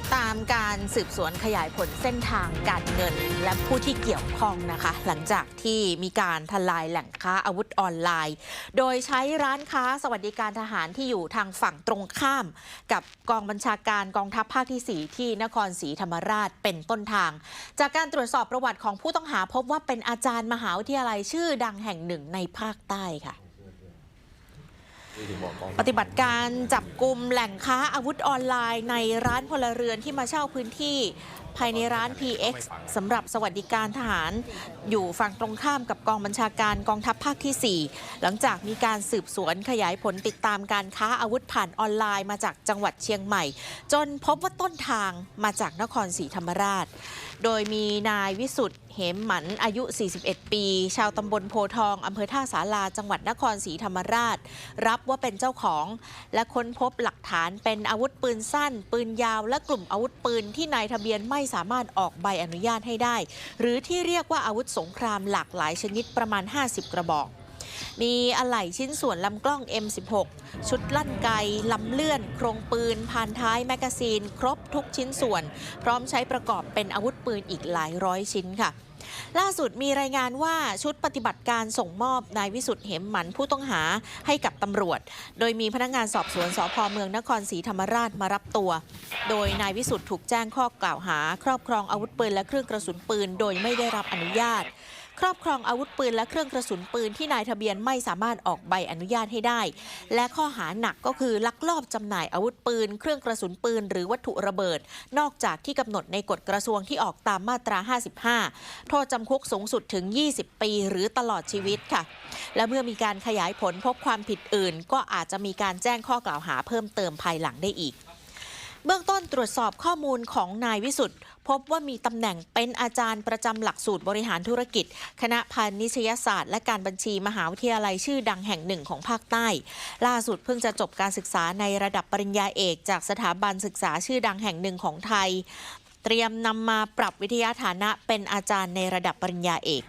ติดตามการสืบสวนขยายผลเส้นทางการเงิน และผู้ที่เกี่ยวข้องนะคะ หลังจากที่มีการทลายแหล่งค้าอาวุธออนไลน์ โดยใช้ร้านค้าสวัสดิการทหารที่อยู่ทางฝั่งตรงข้าม กับกองบัญชาการกองทัพภาคที่ 4 ที่นครศรีธรรมราชเป็นต้นทาง จากการตรวจสอบประวัติของผู้ต้องหาพบว่าเป็นอาจารย์มหาวิทยาลัยชื่อดังแห่งหนึ่งในภาคใต้ค่ะ ปฏิบัติการจับกลุ่มแหล่งค้าอาวุธออนไลน์ในร้านพลเรือนที่มาเช่าพื้นที่ภายในร้าน PX สำหรับสวัสดิการทหาร อยู่ฝั่งตรงข้ามกับกองบัญชาการกองทัพภาคที่ 4 หลังจากมีการสืบสวนขยายผลติดตามการค้าอาวุธผ่านออนไลน์มาจากจังหวัดเชียงใหม่ จนพบว่าต้นทางมาจากนครศรีธรรมราช โดยมีนายวิสุทธ์เหมหมันอายุ 41 ปี ชาวตำบลโพทองอำเภอท่าสาราจังหวัดนครศรีธรรมราช รับว่าเป็นเจ้าของ และค้นพบหลักฐานเป็นอาวุธปืนสั้น ปืนยาว และกลุ่มอาวุธปืนที่นายทะเบียนไม่สามารถออกใบอนุญาตให้ได้ หรือที่เรียกว่าอาวุธสงครามหลากหลายชนิดประมาณ 50 กระบอก มีอะไหล่ชิ้นส่วนลำกล้อง M16 ชุดลั่นไกลำเลื่อน โครงปืนพานท้ายแมกกาซีน ครบทุกชิ้นส่วน พร้อมใช้ประกอบเป็นอาวุธปืนอีกหลายร้อยชิ้นค่ะล่าสุดมีรายงานว่าชุดปฏิบัติการส่งมอบนายวิสุทธิ์เหมหมันผู้ต้องหาให้กับตำรวจ โดยมีพนักงานสอบสวนสพเมืองนครศรีธรรมราชมารับตัว โดยนายวิสุทธิ์ถูกแจ้งข้อกล่าวหา ครอบครองอาวุธปืนและเครื่องกระสุนปืน โดยไม่ได้รับอนุญาต ครอบครองอาวุธปืนและเครื่องกระสุนปืนที่นายทะเบียนไม่สามารถออกใบอนุญาตให้ได้ และข้อหาหนักก็คือลักลอบจำหน่ายอาวุธปืน เครื่องกระสุนปืน หรือวัตถุระเบิด นอกจากที่กำหนดในกฎกระทรวงที่ออกตามมาตรา 55 โทษจำคุกสูงสุดถึง 20 ปี หรือตลอดชีวิตค่ะ และเมื่อมีการขยายผลพบความผิดอื่น ก็อาจจะมีการแจ้งข้อกล่าวหาเพิ่มเติมภายหลังได้อีก เบื้องต้นตรวจสอบข้อมูลของนายวิสุทธ์พบว่ามีตำแหน่งเป็นอาจารย์ประจำหลักสูตรบริหารธุรกิจ คณะพาณิชยศาสตร์ และการบัญชีมหาวิทยาลัยชื่อดังแห่งหนึ่งของภาคใต้ ล่าสุดเพิ่งจะจบการศึกษาในระดับปริญญาเอก จากสถาบันศึกษาชื่อดังแห่งหนึ่งของไทย เตรียมนำมาปรับวิทยาฐานะเป็นอาจารย์ในระดับปริญญาเอก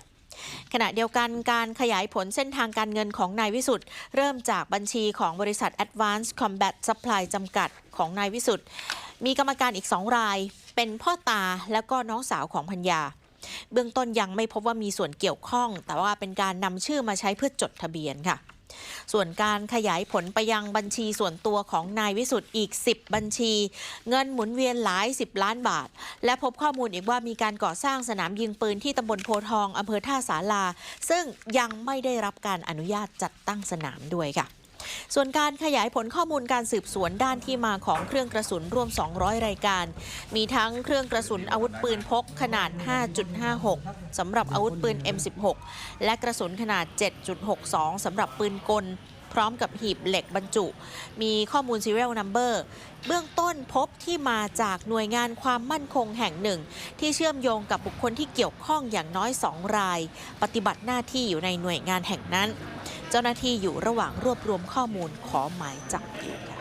ขณะเดียวกันการขยายผลเส้นทางการเงินของนายวิสุทธ์เริ่มจากบัญชีของบริษัท Advanced Combat Supply จำกัดของนายวิสุทธ์มีกรรมการอีกสองราย เป็นพ่อตาและก็น้องสาวของพัญญา เบื้องต้นยังไม่พบว่ามีส่วนเกี่ยวข้อง แต่ว่าเป็นการนำชื่อมาใช้เพื่อจดทะเบียนค่ะ ส่วนการขยายผลไปยังบัญชีส่วนตัวของนายวิสุทธ์อีก 10 บัญชี เงินหมุนเวียนหลาย 10 ล้านบาท และพบข้อมูลอีกว่ามีการก่อสร้างสนามยิงปืนที่ตำบลโพทองอำเภอท่าสาราซึ่งยังไม่ได้รับการอนุญาตจัดตั้งสนามด้วยค่ะ ส่วนการขยายผลข้อมูลการสืบสวนด้านที่มาของเครื่องกระสุนรวม 200 รายการ มีทั้งเครื่องกระสุนอาวุธปืนพกขนาด 5.56 สำหรับอาวุธปืน M16 และกระสุนขนาด 7.62 สำหรับปืนกลพร้อมกับหีบเหล็กบรรจุ มีข้อมูล serial number เบื้องต้นพบที่มาจากหน่วยงานความมั่นคงแห่งหนึ่ง ที่เชื่อมโยงกับบุคคลที่เกี่ยวข้องอย่างน้อย 2 ราย ปฏิบัติหน้าที่อยู่ในหน่วยงานแห่งนั้น เจ้าหน้าที่อยู่ระหว่างรวบรวมข้อมูลขอหมายจับอยู่